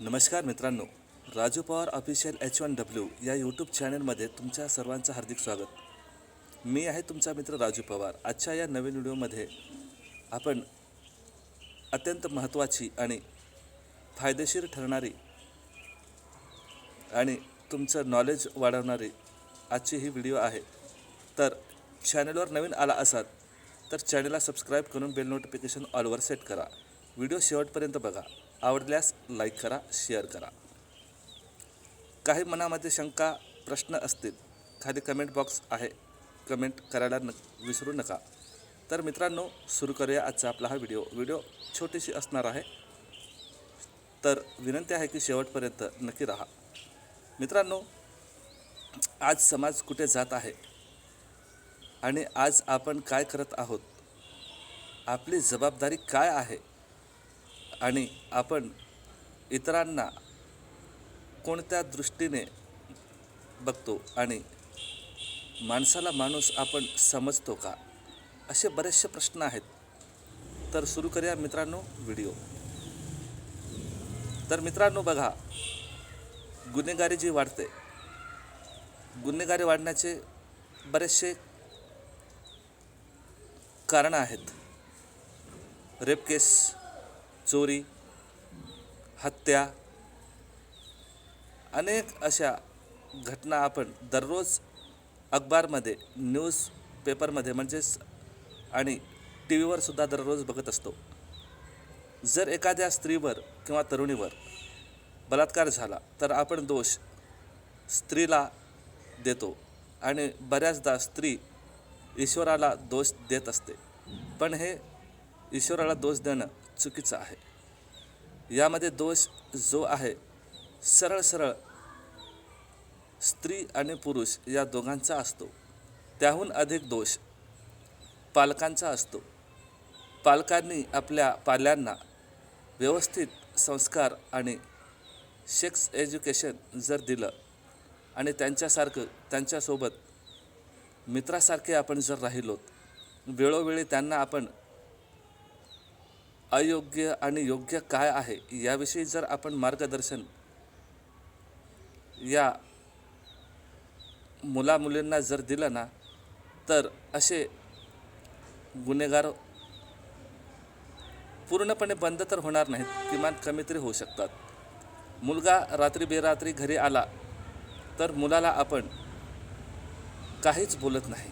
नमस्कार मित्रांनो Raju Pawar official H one W या यूट्यूब चॅनलमध्ये तुमच्या सर्वांचं हार्दिक स्वागत. मी आहे तुमचा मित्र राजू पवार. आजच्या या नवीन व्हिडिओमध्ये आपण अत्यंत महत्त्वाची आणि फायदेशीर ठरणारी आणि तुमचं नॉलेज वाढवणारी आजची ही व्हिडिओ आहे. तर चॅनलवर नवीन आला असाल तर चॅनलला सबस्क्राईब करून बेल नोटिफिकेशन ऑलवर सेट करा. व्हिडिओ शेवटपर्यंत बघा. आवडल्यास लाईक करा शेअर करा. काही मनामध्ये शंका प्रश्न असतील खाली कमेंट बॉक्स आहे. कमेंट करायला न विसरू नका. तर मित्रांनो सुरू करूया आजचा आपला हा व्हिडिओ व्हिडिओ छोटीशी असणार आहे. तर विनंती आहे की शेवटपर्यंत नक्की राहा. मित्रांनो आज समाज कुठे जात आहे? आणि आज आपण काय करत आहोत? आपली जबाबदारी काय आहे? आणि आपण इतरांना कोणत्या दृष्टीने बघतो आणि माणसाला माणूस आपण समजतो का? असे बरेचसे प्रश्न आहेत. तर सुरू करूया मित्रांनो व्हिडिओ. तर मित्रांनो बघा गुन्हेगारी जी वाढते गुन्हेगारी वाढण्याचे बरेचसे कारणं आहेत. रेप केस चोरी हत्या अनेक अशा घटना आपण दररोज अखबारमध्ये न्यूज पेपरमध्ये म्हणजेच आणि टी व्हीवर सुद्धा दररोज बघत असतो. जर एखाद्या स्त्रीवर किंवा तरुणीवर बलात्कार झाला तर आपण दोष स्त्रीला देतो आणि बऱ्याचदा स्त्री ईश्वराला दोष देत असते. पण हे ईश्वराला दोष देणं चुकीचं आहे. यामध्ये दोष जो आहे सरळ सरळ स्त्री आणि पुरुष या दोघांचा असतो. त्याहून अधिक दोष पालकांचा असतो. पालकांनी आपल्या पाल्यांना व्यवस्थित संस्कार आणि सेक्स एज्युकेशन जर दिलं आणि त्यांच्यासारखं त्यांच्यासोबत मित्रासारखे आपण जर राहिलोत वेळोवेळी त्यांना आपण अयोग्य आणि योग्य काय आहे याविषयी जर आपण मार्गदर्शन या मुलामुलींना जर दिलं ना तर असे गुन्हेगार पूर्णपणे बंद तर होणार नाहीत किमान कमी तरी होऊ शकतात. मुलगा रात्री बेरात्री घरी आला तर मुलाला आपण काहीच बोलत नाही.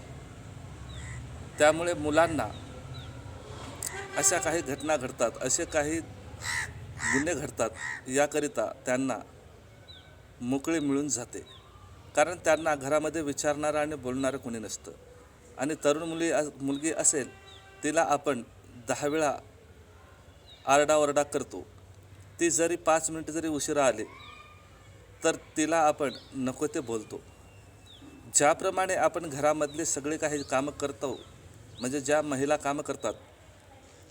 त्यामुळे मुलांना अशा काही घटना घडतात असे काही गुन्हे घडतात याकरिता त्यांना मोकळे मिळून जाते. कारण त्यांना घरामध्ये विचारणारं आणि बोलणारं कोणी नसतं. आणि तरुण मुली मुलगी असेल तिला आपण दहा वेळा आरडाओरडा करतो. ती जरी पाच मिनटं जरी उशिरा आली तर तिला आपण नको ते बोलतो. ज्याप्रमाणे आपण घरामधले सगळे काही कामं करतो म्हणजे ज्या महिला कामं करतात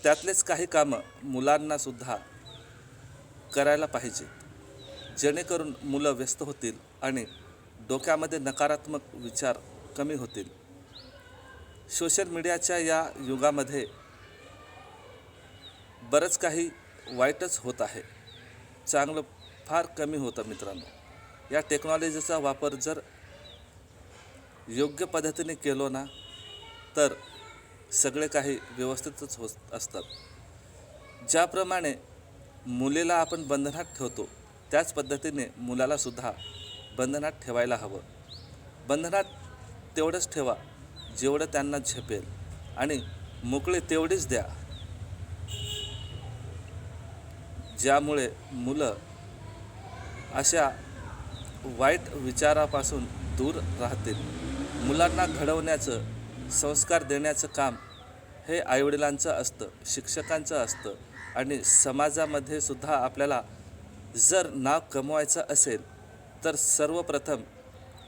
त्यातलेच काही कामं मुलांनासुद्धा करायला पाहिजे. जेणेकरून मुलं व्यस्त होतील आणि डोक्यामध्ये नकारात्मक विचार कमी होतील. सोशल मीडियाच्या या युगामध्ये बरंच काही वाईटच होत आहे. चांगलं फार कमी होतं मित्रांनो. या टेक्नॉलॉजीचा वापर जर योग्य पद्धतीने केलो ना तर सगळे काही व्यवस्थितच होत असतात. ज्याप्रमाणे मुलीला आपण बंधनात ठेवतो त्याच पद्धतीने मुलालासुद्धा बंधनात ठेवायला हवं. बंधनात तेवढंच ठेवा जेवढं त्यांना झेपेल. आणि मोकळे तेवढीच द्या. ज्यामुळे मुलं अशा वाईट विचारापासून दूर राहतील. मुलांना घडवण्याचं संस्कार देण्याचं काम हे आईवडिलांचं असतं शिक्षकांचं असतं आणि समाजामध्ये सुद्धा आपल्याला जर नाव कमवायचं असेल तर सर्वप्रथम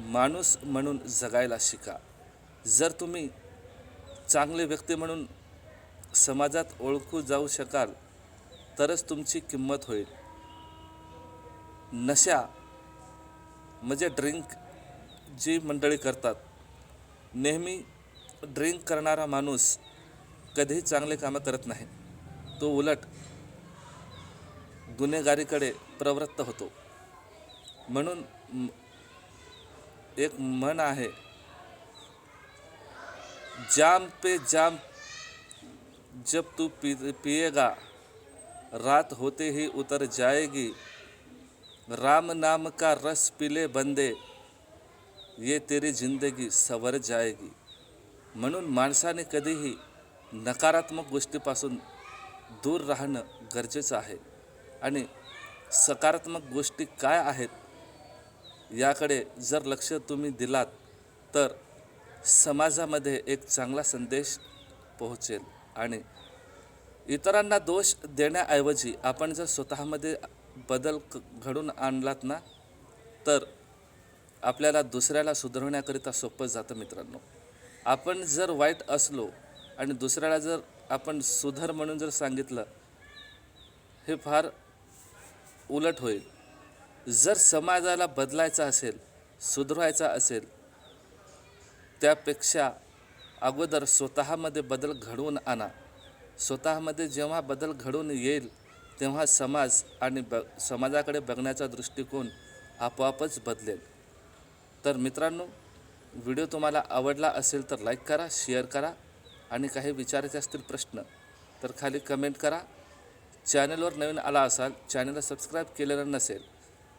माणूस म्हणून जगायला शिका. जर तुम्ही चांगले व्यक्ती म्हणून समाजात ओळखू जाऊ शकाल तरच तुमची किंमत होईल. नशा म्हणजे ड्रिंक जी मंडळी करतात नेहमी ड्रिंक करणारा माणूस कधीही चांगले कामं करत नाही. तो उलट गुन्हेगारीकडे प्रवृत्त होतो. म्हणून एक म्हण आहे, जाम पे जाम, जब तू पी, पिएगा, रात होते ही उतर जाएगी, राम नाम का रस पीले बंदे, ये तेरी ज़िंदगी सवर जाएगी। म्हणून माणसाने कधीही नकारात्मक गोष्टीपासून दूर राहणं गरजेचं आहे. आणि सकारात्मक गोष्टी काय आहेत याकडे जर लक्ष तुम्ही दिलात तर समाजामध्ये एक चांगला संदेश पोहोचेल. आणि इतरांना दोष देण्याऐवजी आपण जर स्वतःमध्ये बदल क- घडून आणलात ना तर आपल्याला दुसऱ्याला सुधारण्याकरिता सोपं जातं मित्रांनो. आपण जर वाईट असलो आणि दुसऱ्याला जर आपण सुधर म्हणून जर सांगितलं हे फार उलट होईल. जर समाजाला बदलायचा असेल सुधरवायचा असेल त्यापेक्षा अगोदर स्वतःमध्ये बदल घडवून आणा. स्वतःमध्ये जेव्हा बदल घडून येईल तेव्हा समाज आणि ब समाजाकडे बघण्याचा दृष्टिकोन आपोआपच बदलेल. तर मित्रांनो व्हिडिओ तुम्हाला आवडला असेल तर लाईक करा शेअर करा आणि काही विचारायचे असतील प्रश्न तर खाली कमेंट करा. चॅनलवर नवीन आला असाल चॅनलला सबस्क्राईब केलेलं नसेल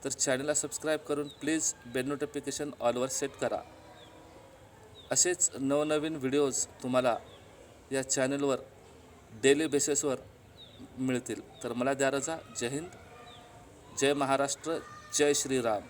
तर चॅनलला सबस्क्राईब करून प्लीज बेल नोटिफिकेशन ऑलवर सेट करा. असेच नवनवीन व्हिडिओज तुम्हाला या चॅनलवर डेली बेसिसवर मिळतील. तर मला द्या रजा. जय हिंद. जय महाराष्ट्र. जय श्रीराम.